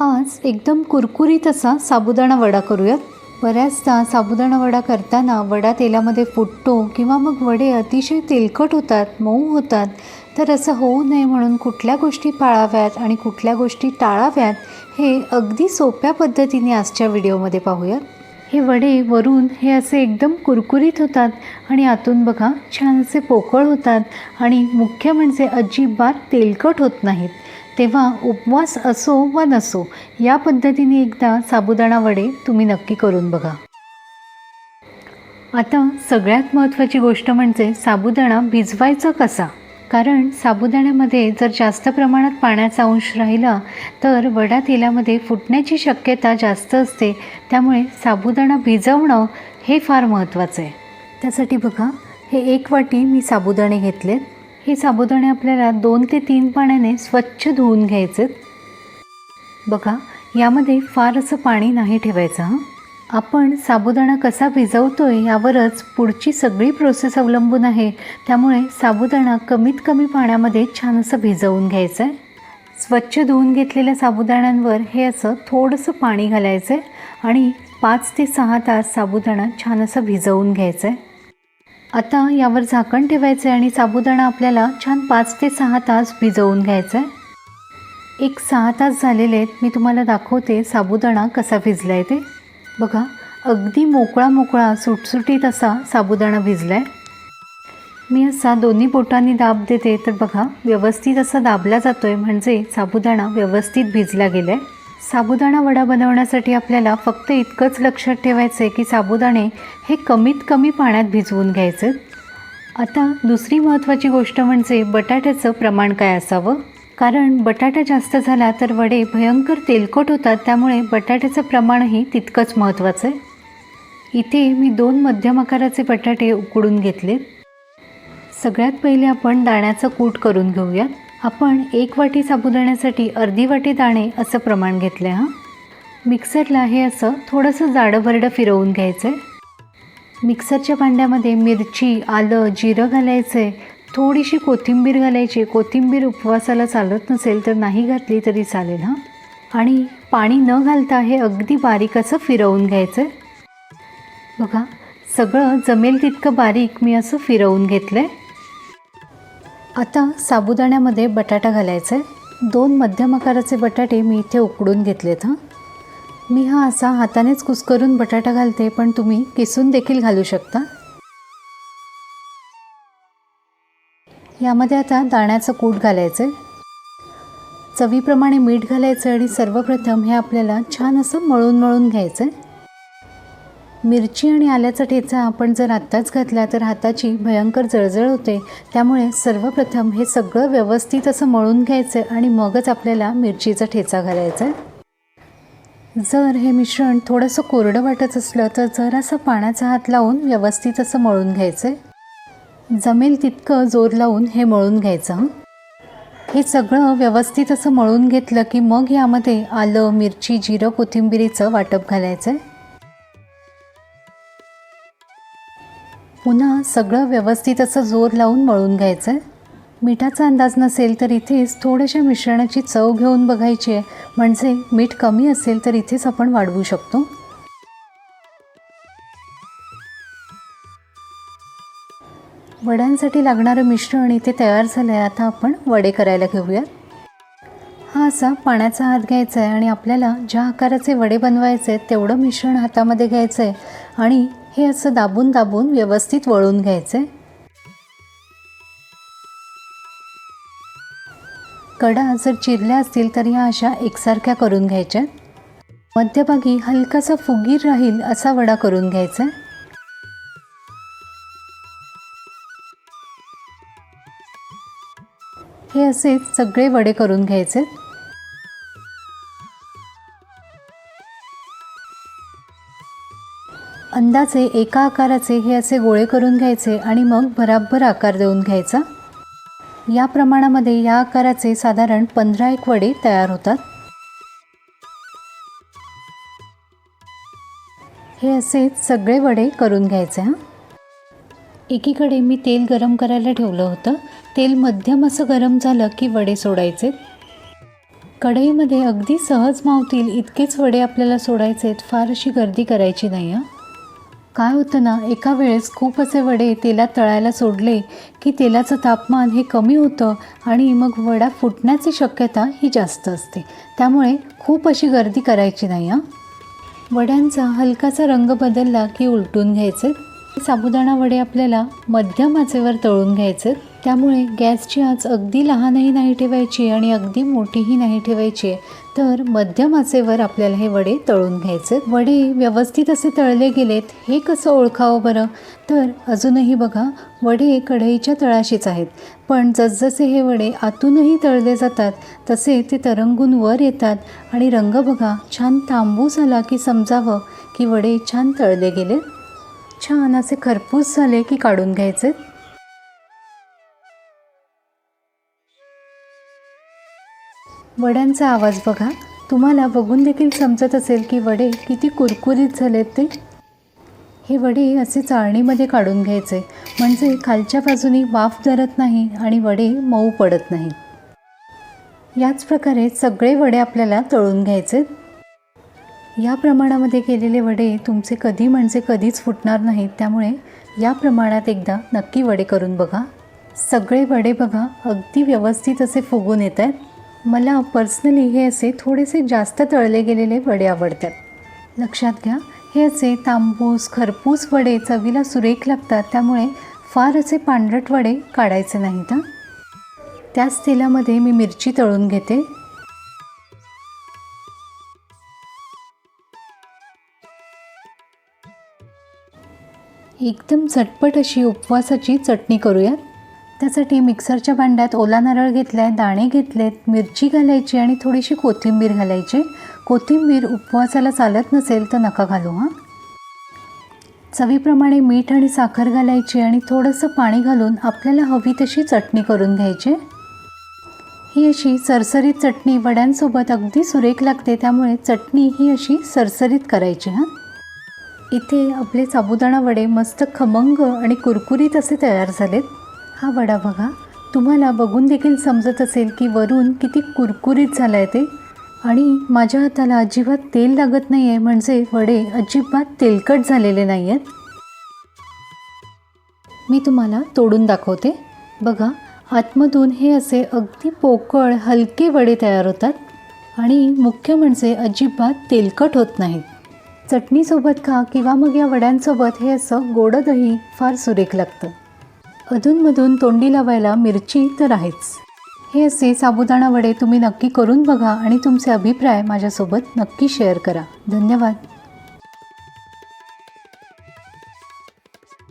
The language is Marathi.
आज एकदम कुरकुरीत असा साबुदाणा वडा करूयात. बऱ्याचदा साबुदाणा वडा करताना वडा तेलामध्ये फुटतो किंवा मग वडे अतिशय तेलकट होतात मऊ होतात. तर असं होऊ नये म्हणून कुठल्या गोष्टी पाळाव्यात आणि कुठल्या गोष्टी टाळाव्यात हे अगदी सोप्या पद्धतीने आजच्या व्हिडिओमध्ये पाहूयात. हे वडे वरून हे असे एकदम कुरकुरीत होतात आणि आतून बघा छानसे पोकळ होतात आणि मुख्य म्हणजे अजिबात तेलकट होत नाहीत. तेव्हा उपवास असो वा नसो या पद्धतीने एकदा साबुदाणा वडे तुम्ही नक्की करून बघा. आता सगळ्यात महत्त्वाची गोष्ट म्हणजे साबुदाणा भिजवायचा कसा? कारण साबुदाण्यामध्ये जर जास्त प्रमाणात पाण्याचा अंश राहिला तर वडा तेलामध्ये फुटण्याची शक्यता जास्त असते. त्यामुळे साबुदाणा भिजवणं हे फार महत्त्वाचं आहे. त्यासाठी बघा हे एक वाटी मी साबुदाणे घेतलेत. हे साबुदाणे आपल्याला दोन ते तीन पाण्याने स्वच्छ धुवून घ्यायचेत बघा यामध्ये फार असं पाणी नाही ठेवायचं हां. आपण साबुदाणा कसा भिजवतो आहे यावरच पुढची सगळी प्रोसेस अवलंबून आहे. त्यामुळे साबुदाणा कमीत कमी पाण्यामध्ये छान असं भिजवून घ्यायचं आहे स्वच्छ धुवून घेतलेल्या साबुदाण्यांवर हे असं थोडंसं पाणी घालायचं आहे आणि पाच ते सहा तास साबुदाणा छान असं भिजवून घ्यायचं आहे आता यावर झाकण ठेवायचं आहे आणि साबुदाणा आपल्याला छान पाच ते सहा तास भिजवून घ्यायचा आहे एक सहा तास झालेले आहेत. मी तुम्हाला दाखवते साबुदाणा कसा भिजला आहे ते. बघा अगदी मोकळा मोकळा सुटसुटीत असा साबुदाणा भिजला आहे मी असा दोन्ही बोटांनी दाब देते. तर बघा व्यवस्थित असा दाबला जातो आहे म्हणजे साबुदाणा व्यवस्थित भिजला गेला आहे साबुदाणा वडा बनवण्यासाठी आपल्याला फक्त इतकंच लक्षात ठेवायचं आहे की साबुदाणे हे कमीत कमी पाण्यात भिजवून घ्यायचे. आता दुसरी महत्त्वाची गोष्ट म्हणजे बटाट्याचं प्रमाण काय असावं? कारण बटाटा जास्त झाला तर वडे भयंकर तेलकट होतात त्यामुळे बटाट्याचं प्रमाणही तितकंच महत्त्वाचं आहे इथे मी दोन मध्यम आकाराचे बटाटे उकडून घेतले सगळ्यात पहिले आपण दाण्याचं कूट करून घेऊयात आपण एक वाटी साबुदाण्यासाठी अर्धी वाटी दाणे असं प्रमाण घेतलं आहे हां. मिक्सरला हे असं थोडंसं जाडं भरडं फिरवून घ्यायचं आहे मिक्सरच्या भांड्यामध्ये मिरची आलं जिरं घालायचं आहे थोडीशी कोथिंबीर घालायची. कोथिंबीर उपवासाला चालत नसेल तर नाही घातली तरी चालेल हां. आणि पाणी न घालता हे अगदी बारीक असं फिरवून घ्यायचं आहे बघा सगळं जमेल तितकं बारीक मी असं फिरवून घेतलं आहे आता साबुदाण्यामध्ये बटाटा घालायचा आहे. दोन मध्यम आकाराचे बटाटे मी इथे उकडून घेतलेत हां. मी हा असा हातानेच कुस्करून बटाटा घालते पण तुम्ही किसून देखील घालू शकता. यामध्ये आता दाण्याचं कूट घालायचं आहे. चवीप्रमाणे मीठ घालायचं आणि सर्वप्रथम हे आपल्याला छान असं मळून मळून घ्यायचं आहे. मिरची आणि आल्याचा ठेचा आपण जर आत्ताच घातला तर हाताची भयंकर जळजळ होते. त्यामुळे सर्वप्रथम हे सगळं व्यवस्थित असं मळून घ्यायचं आणि मगच आपल्याला मिरचीचा ठेचा घालायचा आहे. जर हे मिश्रण थोडंसं कोरडं वाटत असलं तर जरासं पाण्याचा हात लावून व्यवस्थित असं मळून घ्यायचं आहे जमेल तितकं जोर लावून हे मळून घ्यायचं हे. सगळं व्यवस्थित असं मळून घेतलं की मग यामध्ये आलं मिरची जिरं कोथिंबिरीचं वाटप घालायचं आहे पुन्हा सगळं व्यवस्थित असं जोर लावून मळून घ्यायचं आहे मिठाचा अंदाज नसेल तर इथेच थोड्याशा मिश्रणाची चव घेऊन बघायची आहे. म्हणजे मीठ कमी असेल तर इथेच आपण वाढवू शकतो. वड्यांसाठी लागणारं मिश्रण इथे तयार झालं आहे आता आपण वडे करायला घेऊयात. असा पाण्याचा हात घ्यायचा आहे आणि आपल्याला ज्या आकाराचे वडे बनवायचे आहेत तेवढं मिश्रण हातामध्ये घ्यायचं आहे आणि हे असं दाबून दाबून व्यवस्थित वळून घ्यायचं आहे कडा जर चिरल्या असतील तर या अशा एकसारख्या करून घ्यायच्या. मध्यभागी हलकासा फुगीर राहील असा वडा करून घ्यायचा आहे. हे असेच सगळे वडे करून घ्यायचे. अंदाजे एका आकाराचे हे असे गोळे करून घ्यायचे आणि मग भराभर आकार देऊन घ्यायचा. या प्रमाणामध्ये या आकाराचे साधारण पंधरा एक वडे तयार होतात. हे असे सगळे वडे करून घ्यायचे हां. एकीकडे मी तेल गरम करायला ठेवलं होतं. तेल मध्यम असं गरम झालं की वडे सोडायचे. कढईमध्ये अगदी सहज मावतील इतकेच वडे आपल्याला सोडायचे आहेत फार अशी गर्दी करायची नाही हां. काय होतं ना एका वेळेस खूप असे वडे तेलात तळायला सोडले की तेलाचं तापमान हे कमी होतं आणि मग वडा फुटण्याची शक्यता ही जास्त असते. त्यामुळे खूप अशी गर्दी करायची नाही हां. वड्यांचा हलकासा रंग बदलला की उलटून घ्यायचे. साबुदाणा वडे आपल्याला मध्यम आचेवर तळून घ्यायचे. त्यामुळे गॅसची आच अगदी लहानही नाही ठेवायची आणि अगदी मोठीही नाही ठेवायची. तर मध्यम आचेवर आपल्याला हे वडे तळून घ्यायचे. वडे व्यवस्थित असे तळले गेलेत हे कसं ओळखावं बरं? तर अजूनही बघा वडे कढईच्या तळाशीच आहेत. पण जसजसे हे वडे आतूनही तळले जातात तसे ते तरंगून वर येतात. आणि रंग बघा छान तांबूस आला की समजावं की वडे छान तळले गेले? छान असे खरपूस झाले की काढून घ्यायचे? वड्यांचा आवाज बघा. तुम्हाला बघून देखील समजत असेल की वडे किती कुरकुरीत झालेत ते. हे वडे असे चाळणीमध्ये काढून घ्यायचे. म्हणजे खालच्या बाजूनी वाफ धरत नाही आणि वडे मऊ पडत नाही. याच प्रकारे सगळे वडे आपल्याला तळून घ्यायचे. या प्रमाणामध्ये केलेले वडे तुमचे कधी म्हणजे कधीच फुटणार नाहीत. त्यामुळे या प्रमाणात एकदा नक्की वडे करून बघा. सगळे वडे बघा अगदी व्यवस्थित असे फुगून येत आहेत मला पर्सनली हे असे थोडेसे जास्त तळले गेलेले वडे आवडतात. लक्षात घ्या हे असे तांबूस खरपूस वडे चवीला सुरेख लागतात त्यामुळे फार असे पांढरट वडे काढायचे नाहीत हं? त्याच तेलामध्ये मी मिरची तळून घेते. एकदम झटपट अशी उपवासाची चटणी करूयात. त्यासाठी मिक्सरच्या भांड्यात ओला नारळ घेतलाय दाणे घेतलेत मिरची घालायची आणि थोडीशी कोथिंबीर घालायची. कोथिंबीर उपवासाला चालत नसेल तर नका घालू हां? चवीप्रमाणे मीठ आणि साखर घालायची आणि थोडंसं पाणी घालून आपल्याला हवी तशी चटणी करून घ्यायची. ही अशी सरसरीत चटणी वड्यांसोबत अगदी सुरेख लागते त्यामुळे चटणी ही अशी सरसरीत करायची हां? इथे आपले साबुदाणा वडे मस्त खमंग आणि कुरकुरीत असे तयार झालेत. हा वडा बघा. तुम्हाला बघून देखील समजत असेल की वरून किती कुरकुरीत झालं आहे ते. आणि माझ्या हाताला अजिबात तेल लागत नाही आहे म्हणजे वडे अजिबात तेलकट झालेले नाही आहेत मी तुम्हाला तोडून दाखवते. बघा आतमधून हे असे अगदी पोकळ हलके वडे तयार होतात. आणि मुख्य म्हणजे अजिबात तेलकट होत नाहीत. चटणीसोबत खा किंवा मग या वड्यांसोबत हे असं गोडं दही फार सुरेख लागतं. अधूनमधून तोंडी लावायला मिरची तर आहेच. हे असे साबुदाणा वडे तुम्ही नक्की करून बघा आणि तुमचे अभिप्राय माझ्यासोबत नक्की शेअर करा. धन्यवाद.